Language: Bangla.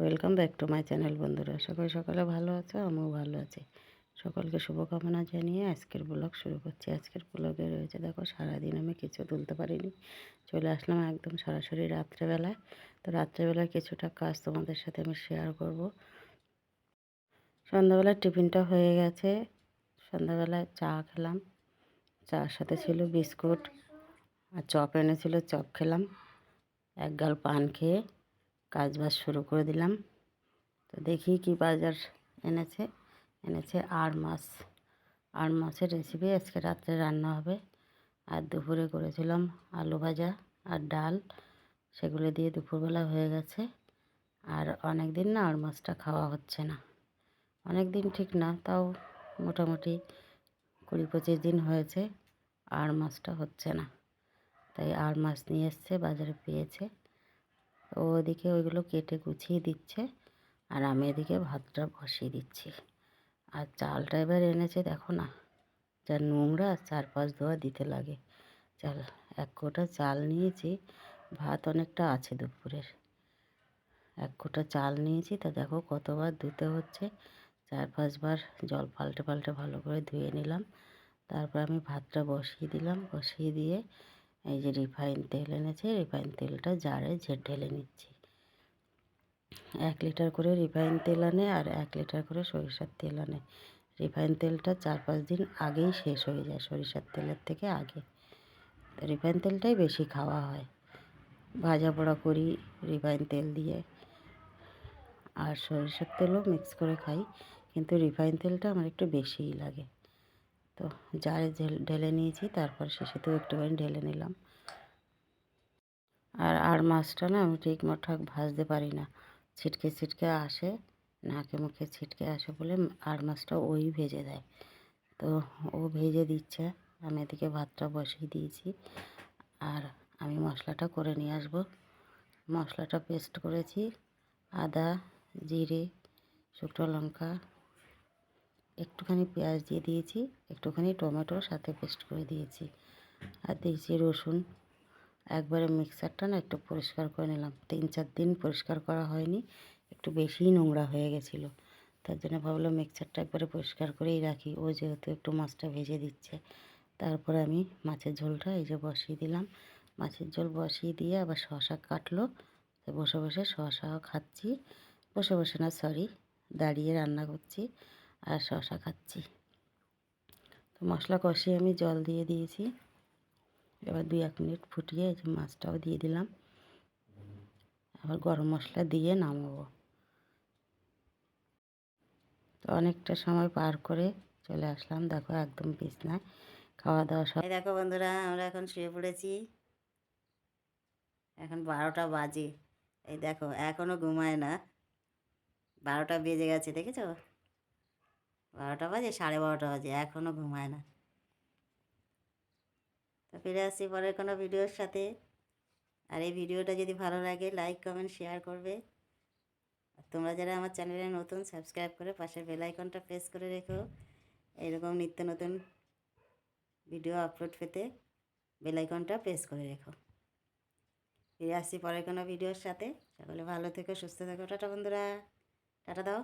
Welcome back to my channel বন্ধুরা। সকাল সকালে ভালো আছো? আমিও ভালো আছি। সকলকে শুভকামনা জানিয়ে আজকের ব্লগ শুরু করছি। আজকের ব্লগে রয়েছে, দেখো, সারাদিন আমি কিছু তুলতে পারিনি। চলে আসলাম একদম সরাসরি রাত্রেবেলায়। তো রাত্রেবেলায় কিছুটা কাজ তোমাদের সাথে আমি শেয়ার করব। সন্ধ্যাবেলার টিফিনটা হয়ে গেছে। সন্ধ্যাবেলায় চা খেলাম। চার সাথে ছিল বিস্কুট আর চপ এনেছিল, চপ খেলাম। এক গাল পান খেয়ে কাজ বাজ শুরু করে দিলাম। তো দেখি কি বাজার এনেছে। এনেছে আর মাছ। আর মাছের রেসিপি আজকে রাত্রে রান্না হবে। আর দুপুরে করেছিলাম আলু ভাজা আর ডাল। সেগুলো দিয়ে দুপুরবেলা হয়ে গেছে। আর অনেক দিন না আর মাছটা খাওয়া হচ্ছে না। অনেক দিন ঠিক না, তাও মোটামুটি কুড়ি পঁচিশ দিন হয়েছে আর মাছটা হচ্ছে না। তাই আর মাছ নিয়ে এসছে, বাজারে পেয়েছে। ও ওদিকে ওইগুলো কেটে গুছিয়ে দিচ্ছে আর আমি এদিকে ভাতটা বসিয়ে দিচ্ছি। আর চালটা এবার এনেছে দেখো না, যা নোংরা চার পাঁচ ধোয়া দিতে লাগে। চাল, এক কোটা চাল নিয়েছি, ভাত অনেকটা আছে দুপুরের। এক কোটা চাল নিয়েছি, তা দেখো কতবার ধুতে হচ্ছে। চার পাঁচবার জল পাল্টে পাল্টে ভালো করে ধুয়ে নিলাম। তারপর আমি ভাতটা বসিয়ে দিলাম, বসিয়ে দিয়ে এই যে রিফাইন তেল এনেছে, রিফাইন তেলটা জারে ঢেলে নিচ্ছি। এক লিটার করে রিফাইন তেল আনে আর এক লিটার করে সরিষার তেল আনে। রিফাইন তেলটা চার পাঁচ দিন আগেই শেষ হয়ে যায় সরিষার তেলের থেকে আগে। রিফাইন তেলটাই বেশি খাওয়া হয়। ভাজা পোড়া করি রিফাইন তেল দিয়ে। আর সরিষার তেলও মিক্স করে খাই, কিন্তু রিফাইন তেলটা আমার একটু বেশিই লাগে। তো জারে ঢেলে নিয়েছি, তারপর শেষেতেও একটুখানি ঢেলে নিলাম। আর আর মাছটা না আমি ঠিক মঠাক ভাজতে পারি না। ছিটকে ছিটকে আসে, নাকে মুখে ছিটকে আসে বলে আর মাছটা ওই ভেজে দেয়। তো ও ভেজে দিচ্ছে, আমি এদিকে ভাতটা বসিয়ে দিয়েছি। আর আমি মশলাটা করে নিয়ে আসব। মশলাটা পেস্ট করেছি, আদা, জিরে, শুকনো লঙ্কা একটুখানি পেঁয়াজ দিয়ে দিয়েছি, একটুখানি টমেটো সাথে পেস্ট করে দিয়েছি। আর দিয়েছি রসুন। একবারে মিক্সারটা না একটু পরিষ্কার করে নিলাম। তিন চার দিন পরিষ্কার করা হয়নি, একটু বেশিই নোংরা হয়ে গেছিল। তার জন্য ভাবলাম মিক্সারটা একবারে পরিষ্কার করেই রাখি। ও যেহেতু একটু মাছটা ভেজে দিচ্ছে, তারপরে আমি মাছের ঝোলটা এই যে বসিয়ে দিলাম। মাছের ঝোল বসিয়ে দিয়ে আবার শশা কাটলো। বসে বসে শশাও খাচ্ছি। বসে বসে না সরি দাঁড়িয়ে রান্না করছি। আর শশা খাচ্ছি। তো মশলা কষিয়ে আমি জল দিয়ে দিয়েছি। এবার দুই এক মিনিট ফুটিয়ে এই যে মাছটাও দিয়ে দিলাম। আবার গরম মশলা দিয়ে নামাবো। তো অনেকটা সময় পার করে চলে আসলাম। দেখো একদম বিছনায় খাওয়া দাওয়া সব দেখো বন্ধুরা, আমরা এখন শুয়ে পড়েছি। এখন বারোটা বাজে। এই দেখো এখনও ঘুমায় না। বারোটা বেজে গেছে, দেখেছ? বারোটা বাজে? সাড়ে বারোটা বাজে। এখনও ঘুমায় না। তো ফিরে আসছি পরের কোনো ভিডিওর সাথে। আর এই ভিডিওটা যদি ভালো লাগে লাইক কমেন্ট শেয়ার করবে। আর তোমরা যারা আমার চ্যানেলে নতুন সাবস্ক্রাইব করে পাশের বেলাইকনটা প্রেস করে রেখো। এরকম নিত্য নতুন ভিডিও আপলোড পেতে বেলাইকনটা প্রেস করে রেখো। ফিরে আসছি পরের কোনো ভিডিওর সাথে। সকলে ভালো থেকো, সুস্থ থেকো। টাটা বন্ধুরা। টাটা দাও।